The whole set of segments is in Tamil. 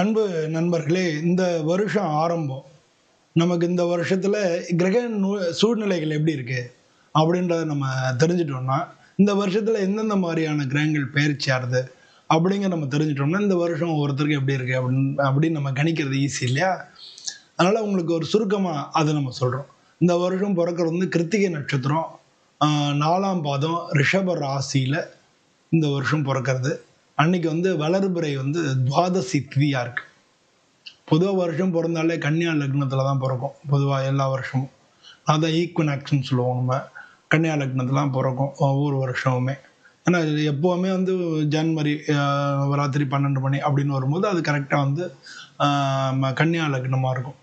அன்பு நண்பர்களே இந்த வருஷம் ஆரம்பம். நமக்கு இந்த வருஷத்தில் கிரக சூழ்நிலைகள் எப்படி இருக்குது அப்படின்றத நம்ம தெரிஞ்சிட்டோம்னா இந்த வருஷத்தில் எந்தெந்த மாதிரியான கிரகங்கள் பெயர் ஆறுது? அப்படிங்கிற நம்ம தெரிஞ்சிட்டோம்னா இந்த வருஷம் ஒவ்வொருத்தருக்கு எப்படி இருக்குது அப்படின்னு அப்படின்னு நம்ம கணிக்கிறது ஈஸி இல்லையா? அதனால் உங்களுக்கு ஒரு சுருக்கமாக அதை நம்ம சொல்கிறோம் இந்த வருஷம் பிறக்கிறது வந்து கிருத்திகை நட்சத்திரம். நாலாம் பாதம் ரிஷப ராசியில் இந்த வருஷம் பிறக்கிறது. அன்னைக்கு வந்து வளர்பிறை வந்து துவாதசி திதியாக இருக்கு. பொதுவாக வருஷம் பிறந்தாலே கன்னியா லக்னத்தில் தான் பிறக்கும். பொதுவாக எல்லா வருஷமும். அதான் ஈக்குவனாக்ஸ்னு சொல்லுவோம் நம்ம. கன்னியா லக்னத்துலாம் பிறக்கும் ஒவ்வொரு வருஷமுமே. ஏன்னா எப்போவுமே வந்து ஜன்வரி ராத்திரி பன்னெண்டு மணி அப்படின்னு வரும்போது அது கரெக்டாக வந்து ம- கன்னியா லக்னமாக இருக்கும்.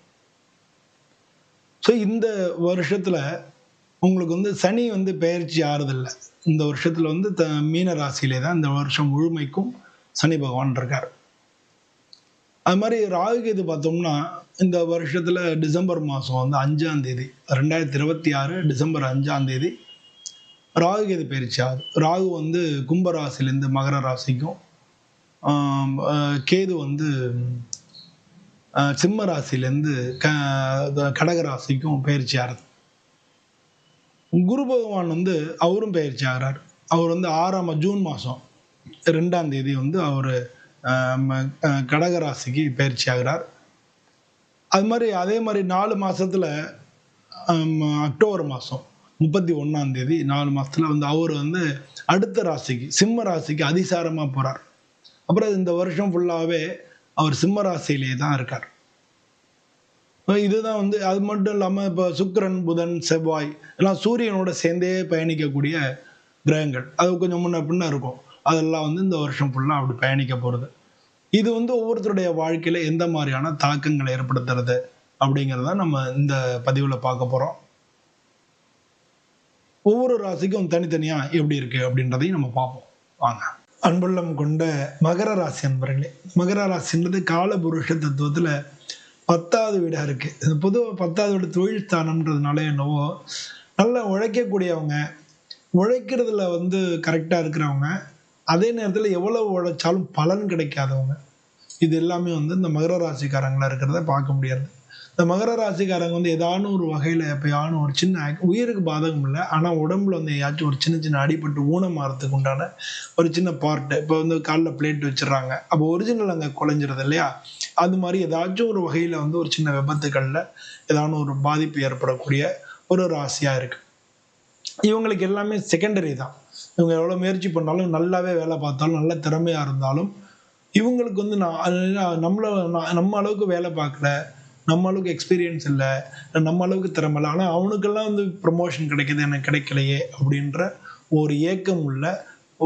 ஸோ இந்த வருஷத்தில் உங்களுக்கு வந்து சனி வந்து பெயர்ச்சி ஆறுதில்லை. இந்த வருஷத்துல வந்து த மீன ராசியிலே தான் இந்த வருஷம் முழுமைக்கும் சனி பகவான் இருக்கார். அது மாதிரி ராகு கேது பார்த்தோம்னா இந்த வருஷத்துல டிசம்பர் மாதம் வந்து அஞ்சாம் தேதி ரெண்டாயிரத்தி இருபத்தி ஆறு டிசம்பர் அஞ்சாம் தேதி ராகு கேது பயிற்சி ஆகுது. ராகு வந்து கும்பராசிலேருந்து மகர ராசிக்கும் கேது வந்து சிம்ம ராசிலேருந்து க கடக ராசிக்கும் பயிற்சி ஆறுது. குரு பகவான் வந்து அவரும் பயிற்சி ஆகிறார். அவர் வந்து ஆறாம் ஜூன் மாதம் ரெண்டாம் தேதி வந்து அவர் கடக ராசிக்கு பயிற்சி ஆகிறார். அது மாதிரி அதே மாதிரி நாலு மாதத்தில் அக்டோபர் மாதம் முப்பத்தி ஒன்றாம் தேதி நாலு மாதத்தில் வந்து அவர் வந்து அடுத்த ராசிக்கு சிம்ம ராசிக்கு அதிசாரமாக போகிறார் அப்புறம் இந்த வருஷம் ஃபுல்லாகவே அவர் சிம்ம ராசியிலே தான் இருக்கார். இதுதான் வந்து அது மட்டும் இல்லாமல் இப்போ சுக்கரன் புதன் செவ்வாய் எல்லாம் சூரியனோட சேர்ந்தே பயணிக்கக்கூடிய கிரகங்கள். அது கொஞ்சம் முன்ன பின்ன இருக்கும். அதெல்லாம் வந்து இந்த வருஷம் ஃபுல்லாக அப்படி பயணிக்க போகிறது இது வந்து ஒவ்வொருத்தருடைய வாழ்க்கையில் எந்த மாதிரியான தாக்கங்களை ஏற்படுத்துறது அப்படிங்கிறத நம்ம இந்த பதிவில் பார்க்க போகிறோம் ஒவ்வொரு ராசிக்கும் தனித்தனியாக எப்படி இருக்குது அப்படின்றதையும் நம்ம பார்ப்போம். வாங்க. அன்புள்ளம் கொண்ட மகர ராசி அன்பர்களே மகர ராசின்றது காலபுருஷ தத்துவத்தில் பத்தாவது வீடாக இருக்குது இந்த பொதுவாக பத்தாவது வீடு தொழில் ஸ்தானம்ன்றதுனால என்னவோ நல்லா உழைக்கக்கூடியவங்க உழைக்கிறதுல வந்து கரெக்டாக இருக்கிறவங்க அதே நேரத்தில் எவ்வளவு உழைச்சாலும் பலன் கிடைக்காதவங்க. இது எல்லாமே வந்து இந்த மகர ராசிக்காரங்களாக இருக்கிறத பார்க்க முடியாது. இந்த மகர ராசிக்காரங்க வந்து ஏதானும் ஒரு வகையில் எப்பயானும் ஒரு சின்ன உயிருக்கு பாதகம் இல்லை ஆனால் உடம்புல வந்து ஏதாச்சும் ஒரு சின்ன சின்ன அடிபட்டு ஊனமாறதுக்கு உண்டான ஒரு சின்ன பார்ட்டு இப்போ வந்து காலில் பிளேட் வச்சிடுறாங்க. அப்போ ஒரிஜினல் அங்கே குலைஞ்சிருது இல்லையா? அது மாதிரி ஏதாச்சும் ஒரு வகையில் வந்து ஒரு சின்ன விபத்துகளில் ஏதாவது ஒரு பாதிப்பு ஏற்படக்கூடிய ஒரு ராசியாக இருக்கு. இவங்களுக்கு எல்லாமே செகண்டரி தான். இவங்க எவ்வளோ முயற்சி பண்ணாலும் நல்லாவே வேலை பார்த்தாலும் நல்ல திறமையாக இருந்தாலும் இவங்களுக்கு வந்து நான் நம்மளை நம்மள நான் நம்ம அளவுக்கு வேலை பார்க்கல நம்ம அளவுக்கு எக்ஸ்பீரியன்ஸ் இல்லை நம்ம அளவுக்கு திறமை இல்லை. ஆனால் அவனுக்கெல்லாம் வந்து ப்ரமோஷன் கிடைக்குது எனக்கு கிடைக்கலையே அப்படின்ற ஒரு ஏக்கம் உள்ள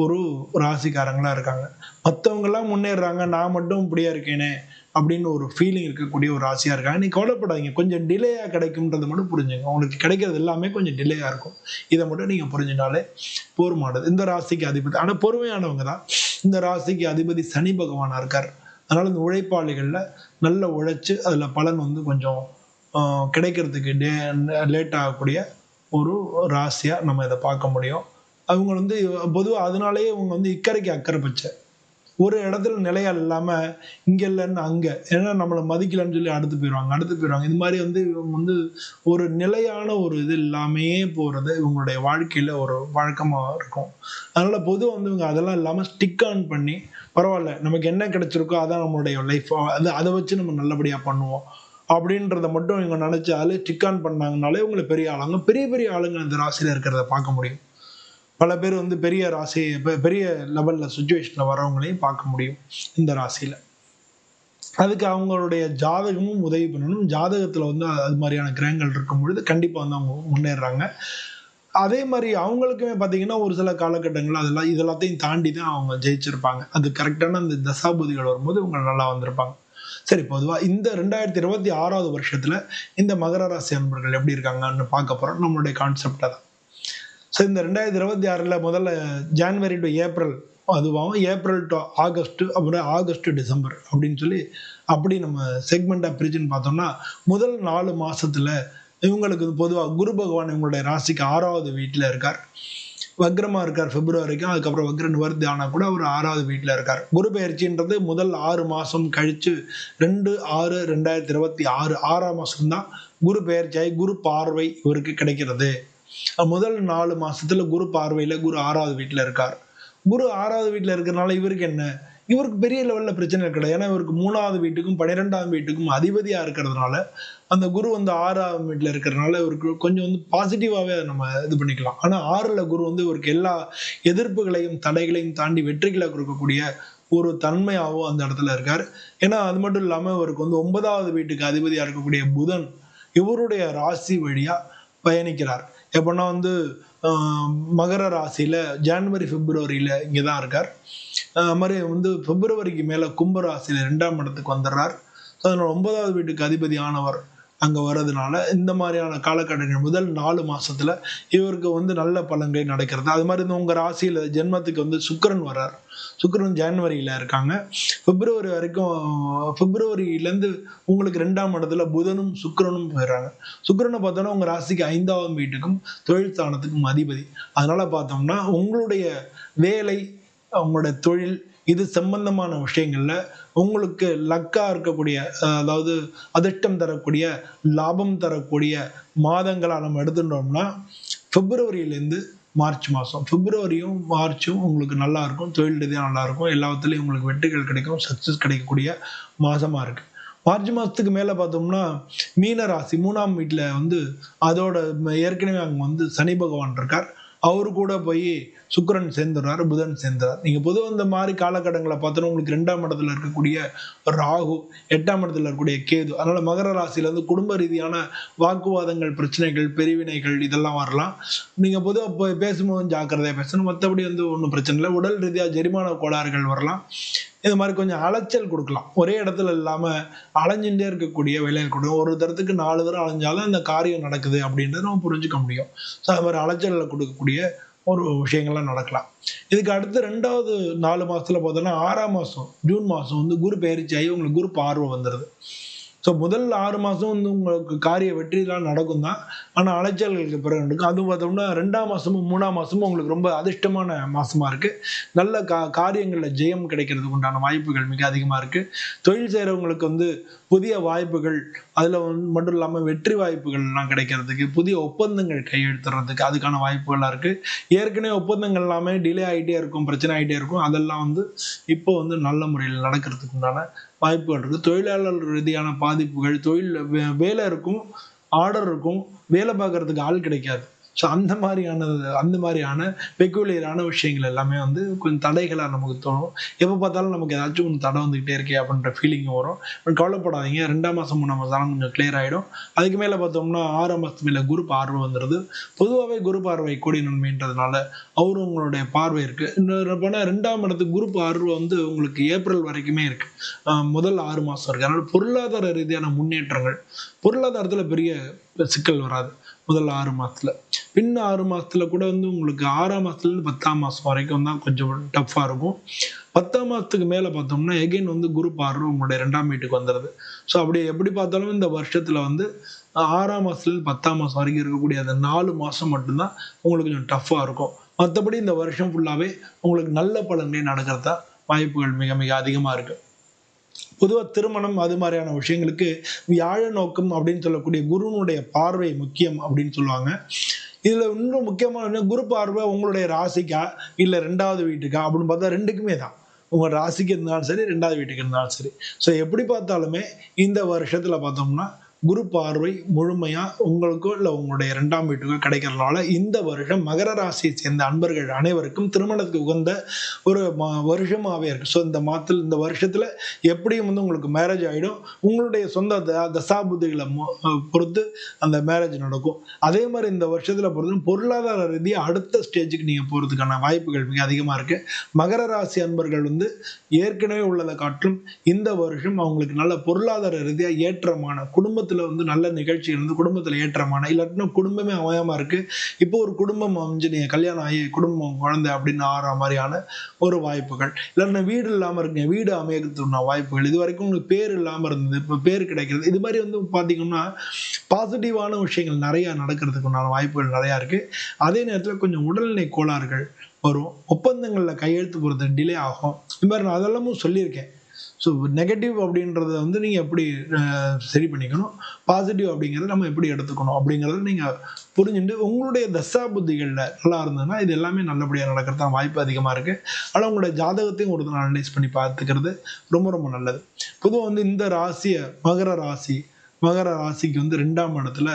ஒரு ராசிக்காரங்களாக இருக்காங்க. மற்றவங்கெல்லாம் முன்னேறுறாங்க. நான் மட்டும் இப்படியா இருக்கேனே அப்படின்னு ஒரு ஃபீலிங் இருக்கக்கூடிய ஒரு ராசியாக இருக்காங்க நீ கவலைப்படாதீங்க. கொஞ்சம் டிலேயாக கிடைக்கும்ன்றது மட்டும் புரிஞ்சுங்க. உங்களுக்கு கிடைக்கிறது எல்லாமே கொஞ்சம் டிலேயாக இருக்கும். இதை மட்டும் நீங்கள் புரிஞ்சினாலே போர்மானது. இந்த ராசிக்கு அதிபதி ஆனால் பொறுமையானவங்க தான். இந்த ராசிக்கு அதிபதி சனி பகவானாக இருக்கார். அதனால் இந்த உழைப்பாளிகளில் நல்ல உழைச்சி அதில் பலன் வந்து கொஞ்சம் கிடைக்கிறதுக்கு டே லேட் ஆகக்கூடிய ஒரு ராசியாக நம்ம இதை பார்க்க முடியும். அவங்க வந்து பொதுவாக அதனாலேயே இவங்க வந்து இக்கரைக்கு அக்கறை பச்சை ஒரு இடத்துல நிலையா இல்லாம இங்க இல்லைன்னு அங்க. ஏன்னா நம்மளை மதிக்கலன்னு சொல்லி அடுத்து போயிடுவாங்க அடுத்து போயிடுவாங்க. இது மாதிரி வந்து இவங்க வந்து ஒரு நிலையான ஒரு இது இல்லாமையே போறது இவங்களுடைய வாழ்க்கையில ஒரு வழக்கமா இருக்கும். அதனால பொதுவாக வந்து இவங்க அதெல்லாம் இல்லாம ஸ்டிக் ஆன் பண்ணி பரவாயில்ல நமக்கு என்ன கிடைச்சிருக்கோ அதான் நம்மளுடைய லைஃப் அது அதை வச்சு நம்ம நல்லபடியா பண்ணுவோம். அப்படின்றத மட்டும் இவங்க நினச்சாலே ஸ்டிக் ஆன் பண்ணாங்கனாலே இவங்களை பெரிய ஆளுங்க பெரிய பெரிய ஆளுங்க இந்த ராசியில் இருக்கிறத பார்க்க முடியும். பல பேர் வந்து பெரிய ராசி பெ- பெரிய லெவல்ல சுச்சுவேஷன்ல வரவங்களையும் பார்க்க முடியும் இந்த ராசியில. அதுக்கு அவங்களுடைய ஜாதகமும் உதவி பண்ணணும். ஜாதகத்துல வந்து அது மாதிரியான கிரகங்கள் இருக்கும் பொழுது கண்டிப்பா வந்து அவங்க முன்னேறாங்க. அதே மாதிரி அவங்களுக்குமே பார்த்தீங்கன்னா ஒரு சில காலகட்டங்கள் அதெல்லாம் இதெல்லாத்தையும் தாண்டி தான் அவங்க ஜெயிச்சிருப்பாங்க. அது கரெக்டான அந்த தசாபதிகள் வரும்போது இவங்க நல்லா வந்திருப்பாங்க. சரி பொதுவா இந்த ரெண்டாயிரத்தி இருபத்தி ஆறாவது வருஷத்துல இந்த மகர ராசி அன்பர்கள் எப்படி இருக்காங்கன்னு பார்க்க போறோம். நம்மளுடைய கான்செப்டை தான் ஸோ இந்த ரெண்டாயிரத்தி இருபத்தி ஆறில் முதல்ல ஜான்வரி டு ஏப்ரல் அதுவாகும் ஏப்ரல் டு ஆகஸ்ட் அப்புறம் ஆகஸ்ட் டிசம்பர் அப்படின்னு சொல்லி அப்படி நம்ம செக்மெண்ட்டாக பிரிச்சுன்னு பார்த்தோம்னா முதல் நாலு மாதத்தில் இவங்களுக்கு பொதுவாக குரு பகவான் இவங்களுடைய ராசிக்கு ஆறாவது வீட்டில் இருக்கார். வக்ரமாக இருக்கார் பிப்ரவரிக்கும் அதுக்கப்புறம் வக்ர நிவர்த்தி ஆனால் கூட அவர் ஆறாவது வீட்டில் இருக்கார். குரு பயிற்சின்றது முதல் ஆறு மாதம் கழித்து ரெண்டு ஆறு ரெண்டாயிரத்தி இருபத்தி ஆறு ஆறாம் மாதம்தான் குரு பயிற்சியாகி குரு பார்வை இவருக்கு கிடைக்கிறது. முதல் நாலு மாசத்துல குரு பார்வையில குரு ஆறாவது வீட்டில் இருக்கார். குரு ஆறாவது வீட்டில் இருக்கிறனால இவருக்கு என்ன? இவருக்கு பெரிய லெவலில் பிரச்சனை கிடையாது ஏன்னா இவருக்கு மூணாவது வீட்டுக்கும் பன்னிரெண்டாம் வீட்டுக்கும் அதிபதியாக இருக்கிறதுனால அந்த குரு வந்து ஆறாவது வீட்டில் இருக்கிறதுனால இவருக்கு கொஞ்சம் வந்து பாசிட்டிவாகவே நம்ம இது பண்ணிக்கலாம். ஆனால் ஆறில் குரு வந்து இவருக்கு எல்லா எதிர்ப்புகளையும் தடைகளையும் தாண்டி வெற்றிகளை கொடுக்கக்கூடிய ஒரு தன்மையாகவும் அந்த இடத்துல இருக்கார். ஏன்னா அது மட்டும் இல்லாமல் இவருக்கு வந்து ஒன்பதாவது வீட்டுக்கு அதிபதியாக இருக்கக்கூடிய புதன் இவருடைய ராசி வழியாக பயணிக்கிறார். எப்படின்னா வந்து மகர ராசியில் ஜான்வரி பிப்ரவரியில் இங்கே தான் இருக்கார். அது மாதிரி வந்து பிப்ரவரிக்கு மேலே கும்ப ராசியில் ரெண்டாம் இடத்துக்கு வந்துடுறார். அதனால் ஒன்பதாவது வீட்டுக்கு அதிபதி ஆனவர் அங்கே வர்றதுனால இந்த மாதிரியான காலக்கட்டங்கள் முதல் நாலு மாசத்துல இவருக்கு வந்து நல்ல பலன்கள் நடக்கிறது. அது மாதிரி இந்த உங்கள் ராசியில் ஜென்மத்துக்கு வந்து சுக்கரன் வர்றார். சுக்கரன் ஜான்வரியில் இருக்காங்க. பிப்ரவரி வரைக்கும் பிப்ரவரியிலேருந்து உங்களுக்கு ரெண்டாம் இடத்துல புதனும் சுக்கரனும் போயிடுறாங்க சுக்கரனை பார்த்தோன்னா உங்கள் ராசிக்கு ஐந்தாவது வீட்டுக்கும் தொழில் ஸ்தானத்துக்கும் அதிபதி. அதனால பார்த்தோம்னா உங்களுடைய வேலை உங்களுடைய தொழில் இது சம்பந்தமான விஷயங்கள்ல உங்களுக்கு லக்கா இருக்கக்கூடிய அதாவது அதிர்ஷ்டம் தரக்கூடிய லாபம் தரக்கூடிய மாதங்களா நம்ம எடுத்துட்டோம்னா பிப்ரவரியிலேருந்து மார்ச் மாதம் பிப்ரவரியும் மார்ச்சும் உங்களுக்கு நல்லா இருக்கும். தொழில் ரீதியாக நல்லா இருக்கும். எல்லாத்துலேயும் உங்களுக்கு வெற்றிகள் கிடைக்கும். சக்ஸஸ் கிடைக்கக்கூடிய மாதமாக இருக்கு. மார்ச் மாதத்துக்கு மேலே பார்த்தோம்னா மீன ராசி மூணாம் வீட்டில் வந்து அதோட ஏற்கனவே அங்கே வந்து சனி பகவான் இருக்கார். அவரு கூட போய் சுக்கரன் சேர்ந்துடுறாரு புதன் சேர்ந்துறார் நீங்க பொதுவாக இந்த மாதிரி காலகட்டங்களை பார்த்தோன்னா உங்களுக்கு ரெண்டாம் இடத்துல இருக்கக்கூடிய ராகு எட்டாம் இடத்துல இருக்கக்கூடிய கேது. அதனால மகர ராசியில இருந்து குடும்ப ரீதியான வாக்குவாதங்கள் பிரச்சனைகள் பிரிவினைகள் இதெல்லாம் வரலாம். நீங்க பொதுவாக போய் பேசும்போது ஜாக்கிரதையா பேசணும். மற்றபடி வந்து ஒன்றும் பிரச்சனை இல்லை. உடல் ரீதியாக ஜெரிமான கோளாறுகள் வரலாம். இது மாதிரி கொஞ்சம் அலைச்சல் கொடுக்கலாம். ஒரே இடத்துல இல்லாமல் அலைஞ்சுட்டே இருக்கக்கூடிய வேலைகள் கொடுக்கும் ஒரு தரத்துக்கு நாலு தரம் அலைஞ்சாலும் அந்த காரியம் நடக்குது அப்படின்றத நம்ம புரிஞ்சுக்க முடியும். ஸோ அது மாதிரி அலைச்சலில் கொடுக்கக்கூடிய ஒரு விஷயங்கள்லாம் நடக்கலாம். இதுக்கு அடுத்து ரெண்டாவது நாலு மாதத்தில் பார்த்தோன்னா ஆறாம் மாதம் ஜூன் மாதம் வந்து குரு பயிற்சி ஆகி உங்களுக்கு குரு பார்வை வந்துடுது ஸோ முதல் ஆறு மாதம் வந்து உங்களுக்கு காரிய வெற்றிலாம் நடக்கும் தான் ஆனால் அலைச்சல்களுக்கு பிறகு நடக்கும். அதுவும் பார்த்தோம்னா ரெண்டாம் மாதமும் மூணாம் மாதமும் உங்களுக்கு ரொம்ப அதிர்ஷ்டமான மாதமாக இருக்குது நல்ல கா காரியங்களில் ஜெயம் கிடைக்கிறதுக்கு உண்டான வாய்ப்புகள் மிக அதிகமாக இருக்குது தொழில் செய்கிறவங்களுக்கு வந்து புதிய வாய்ப்புகள் அதில் வந்து மட்டும் இல்லாமல் வெற்றி வாய்ப்புகள்லாம் கிடைக்கிறதுக்கு புதிய ஒப்பந்தங்கள் கையெழுத்துறதுக்கு அதுக்கான வாய்ப்புகள்லாம் இருக்குது ஏற்கனவே ஒப்பந்தங்கள் எல்லாமே டிலே ஆகிட்டே இருக்கும் பிரச்சனை ஆகிட்டே இருக்கும். அதெல்லாம் வந்து இப்போ வந்து நல்ல முறையில் நடக்கிறதுக்கு உண்டான வாய்ப்புகள் இருக்குது தொழிலாளர் ரீதியான பாதிப்புகள் தொழில் வேலை இருக்கும் ஆர்டர் இருக்கும் வேலை பார்க்கறதுக்கு ஆள் கிடைக்காது. ஸோ அந்த மாதிரியான அந்த மாதிரியான பெக்குலியரான விஷயங்கள் எல்லாமே வந்து கொஞ்சம் தடைகளாக நமக்கு தோணும். எப்போ பார்த்தாலும் நமக்கு ஏதாச்சும் ஒன்று தடை வந்துகிட்டே இருக்கே அப்படின்ற ஃபீலிங் வரும். பட் கவலைப்படாதீங்க. ரெண்டாம் மாதம் மூணாம் மாதம் கொஞ்சம் கிளியர் ஆகிடும் அதுக்கு மேலே பார்த்தோம்னா ஆறாம் மாதத்து மேலே குரு பார்வை வந்துடுது. பொதுவாகவே குரு பார்வை கூடிய நன்மைன்றதுனால அவரும் உங்களுடைய பார்வை இருக்குது இன்னொரு போனால் ரெண்டாம் இடத்துக்கு குரு பார்வை வந்து உங்களுக்கு ஏப்ரல் வரைக்குமே இருக்குது முதல் ஆறு மாதம் இருக்குது அதனால் பொருளாதார ரீதியான முன்னேற்றங்கள் பொருளாதாரத்தில் பெரிய சிக்கல் வராது. முதல் ஆறு மாதத்தில் பின் ஆறு மாதத்தில் கூட வந்து உங்களுக்கு ஆறாம் மாதத்துலேருந்து பத்தாம் மாதம் வரைக்கும் தான் கொஞ்சம் டஃப்பாக இருக்கும். பத்தாம் மாதத்துக்கு மேலே பார்த்தோம்னா எகைன் வந்து குரூப் ஆறு உங்களுடைய ரெண்டாம் வீட்டுக்கு வந்துடுது ஸோ அப்படி எப்படி பார்த்தாலும் இந்த வருஷத்தில் வந்து ஆறாம் மாதத்துலேருந்து பத்தாம் மாதம் வரைக்கும் இருக்கக்கூடிய அந்த நாலு மாதம் மட்டும்தான் உங்களுக்கு கொஞ்சம் டஃப்பாக இருக்கும். மற்றபடி இந்த வருஷம் ஃபுல்லாகவே உங்களுக்கு நல்ல பலன்களே நடக்கிறதா வாய்ப்புகள் மிக மிக அதிகமாக இருக்குது பொதுவாக திருமணம் அது மாதிரியான விஷயங்களுக்கு வியாழ நோக்கம் அப்படின்னு சொல்லக்கூடிய குருனுடைய பார்வை முக்கியம் அப்படின்னு சொல்லுவாங்க. இதில் இன்னும் முக்கியமான குரு பார்வை உங்களுடைய ராசிக்கா இல்லை ரெண்டாவது வீட்டுக்கா அப்படின்னு பார்த்தா ரெண்டுக்குமே தான். உங்கள் ராசிக்கு இருந்தாலும் சரி ரெண்டாவது வீட்டுக்கு இருந்தாலும் சரி. ஸோ எப்படி பார்த்தாலுமே இந்த வருஷத்துல பார்த்தோம்னா குரு பார்வை முழுமையா உங்களுக்கோ இல்லை உங்களுடைய இரண்டாம் வீட்டுக்கோ கிடைக்கிறதுனால இந்த வருஷம் மகர ராசியை சேர்ந்த அன்பர்கள் அனைவருக்கும் திருமணத்துக்கு உகந்த ஒரு வருஷமாகவே இருக்கு. ஸோ இந்த மாதத்தில் இந்த வருஷத்துல எப்படியும் வந்து உங்களுக்கு மேரேஜ் ஆகிடும் உங்களுடைய சொந்த தசாபுதிகளை பொறுத்து அந்த மேரேஜ் நடக்கும். அதே மாதிரி இந்த வருஷத்துல பொறுத்து பொருளாதார ரீதியாக அடுத்த ஸ்டேஜுக்கு நீங்க போறதுக்கான வாய்ப்புகள் மிக அதிகமாக இருக்கு. மகர ராசி அன்பர்கள் வந்து ஏற்கனவே உள்ளதை காட்டிலும் இந்த வருஷம் அவங்களுக்கு நல்ல பொருளாதார ரீதியாக ஏற்றமான குடும்பத்தை குடும்பத்தில் வந்து நல்ல நிகழ்ச்சிகள் வந்து குடும்பத்தில் ஏற்றமான இல்லாட்டினா குடும்பமே அமையாமல் இருக்குது இப்போ ஒரு குடும்பம் அமைஞ்சு நீங்கள் கல்யாணம் ஆகி குடும்பம் குழந்தை அப்படின்னு ஆற மாதிரியான ஒரு வாய்ப்புகள். இல்லாட்டினா வீடு இல்லாமல் இருக்கீங்க வீடு அமையத்துனா வாய்ப்புகள். இது வரைக்கும் உங்களுக்கு பேர் இல்லாமல் இருந்தது இப்போ பேர் கிடைக்கிறது. இது மாதிரி வந்து பார்த்திங்கன்னா பாசிட்டிவான விஷயங்கள் நிறையா நடக்கிறதுக்கு உண்டான வாய்ப்புகள் நிறையா இருக்குது அதே நேரத்தில் கொஞ்சம் உடல்நிலை கோளாறுகள் வரும். ஒப்பந்தங்களில் கையெழுத்து போகிறது டிலே ஆகும். இது மாதிரி நான் அதெல்லாமும் சொல்லியிருக்கேன். ஸோ நெகட்டிவ் அப்படின்றத வந்து நீங்கள் எப்படி சரி பண்ணிக்கணும்? பாசிட்டிவ் அப்படிங்கிறத நம்ம எப்படி எடுத்துக்கணும்? அப்படிங்கிறத நீங்கள் புரிஞ்சுட்டு உங்களுடைய தசா புத்திகளில் நல்லா இருந்ததுன்னா இது எல்லாமே நல்லபடியாக நடக்கிறதுக்கு வாய்ப்பு அதிகமாக இருக்குது ஆனால் உங்களுடைய ஜாதகத்தையும் ஒரு நாள் அனலைஸ் பண்ணி பார்த்துக்கிறது ரொம்ப ரொம்ப நல்லது. பொதுவாக வந்து இந்த ராசியை மகர ராசி மகர ராசிக்கு வந்து ரெண்டாம் இடத்துல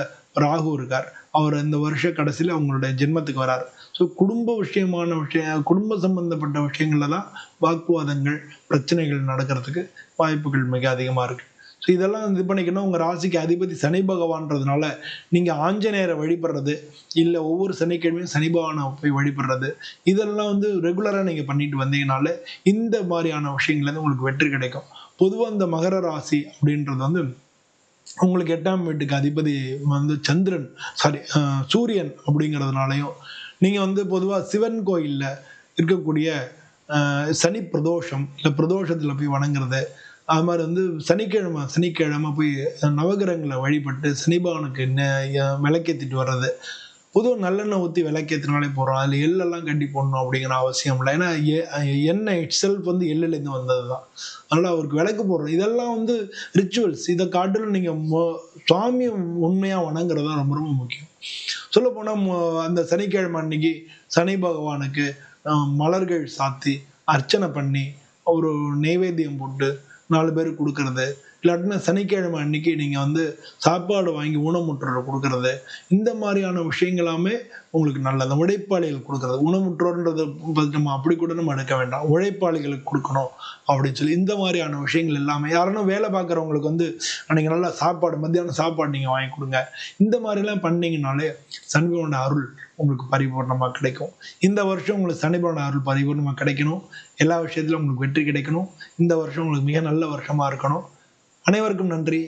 ராகு இருக்கார். அவர் இந்த வருஷ கடைசியில் அவங்களுடைய ஜென்மத்துக்கு வரார். ஸோ குடும்ப விஷயமான விஷயம் குடும்ப சம்பந்தப்பட்ட விஷயங்கள்ல தான் வாக்குவாதங்கள் பிரச்சனைகள் நடக்கிறதுக்கு வாய்ப்புகள் மிக அதிகமாக இருக்கு. ஸோ இதெல்லாம் இது பண்ணிக்கணும். உங்கள் ராசிக்கு அதிபதி சனி பகவான்றதுனால நீங்கள் ஆஞ்சநேயரை வழிபடுறது இல்லை ஒவ்வொரு சனிக்கிழமையும் சனி பகவானை போய் வழிபடுறது இதெல்லாம் வந்து ரெகுலராக நீங்கள் பண்ணிட்டு வந்தீங்கனாலே இந்த மாதிரியான விஷயங்கள்லேருந்து உங்களுக்கு வெற்றி கிடைக்கும். பொதுவாக இந்த மகர ராசி அப்படின்றது வந்து உங்களுக்கு எட்டாம் வீட்டுக்கு அதிபதி வந்து சந்திரன் சாரி சூரியன் அப்படிங்கிறதுனாலையும் நீங்கள் வந்து பொதுவாக சிவன் கோயிலில் இருக்கக்கூடிய சனி பிரதோஷம் இல்லை பிரதோஷத்தில் போய் வணங்குறது அது மாதிரி வந்து சனிக்கிழமை சனிக்கிழமை போய் நவகிரகங்களை வழிபட்டு சனிபகனுக்கு விளக்கேற்றிட்டு வர்றது. பொதுவாக நல்லெண்ணெய் ஊற்றி விளக்கேற்றினாலே போகிறோம் அதில் எள்ளெல்லாம் கட்டி போடணும் அப்படிங்கிற அவசியம் இல்லை. ஏன்னா எ- எண்ணெய் இட் செல்ஃப் வந்து எள்ளுலேருந்து வந்தது தான் அதனால் அவருக்கு விளக்கு போடுறோம். இதெல்லாம் வந்து ரிச்சுவல்ஸ் இதை காட்டிலும் நீங்கள் மோ சுவாமியை உண்மையாக வணங்குறது தான் ரொம்ப ரொம்ப முக்கியம். சொல்லப்போனால் அந்த சனிக்கிழமை அன்னைக்கு சனி பகவானுக்கு மலர்கள் சாத்தி அர்ச்சனை பண்ணி ஒரு நெய்வேத்தியம் போட்டு நாலு பேருக்கு கொடுக்கறது இல்லாட்டினா சனிக்கிழமை அன்னைக்கு நீங்கள் வந்து சாப்பாடு வாங்கி ஊனமுற்றோர் கொடுக்கறது இந்த மாதிரியான விஷயங்களாமே உங்களுக்கு நல்லது. உழைப்பாளிகள் கொடுக்கறது. ஊனமுற்றோர்ன்றது நம்ம அப்படி கூட நம்ம எடுக்க வேண்டாம். உழைப்பாளிகளுக்கு கொடுக்கணும் அப்படின்னு சொல்லி இந்த மாதிரியான விஷயங்கள் எல்லாமே. யாருன்னா வேலை பார்க்குறவங்களுக்கு வந்து அன்னைக்கு நல்லா சாப்பாடு மத்தியானம் சாப்பாடு நீங்கள் வாங்கி கொடுங்க. இந்த மாதிரிலாம் பண்ணிங்கனாலே சனிபவனோட அருள் உங்களுக்கு பரிபூர்ணமாக கிடைக்கும். இந்த வருஷம் உங்களுக்கு சனிபவனோட அருள் பரிபூர்ணமாக கிடைக்கணும். எல்லா விஷயத்திலும் உங்களுக்கு வெற்றி கிடைக்கணும். இந்த வருஷம் உங்களுக்கு மிக நல்ல வருஷமாக இருக்கணும். அனைவருக்கும் நன்றி.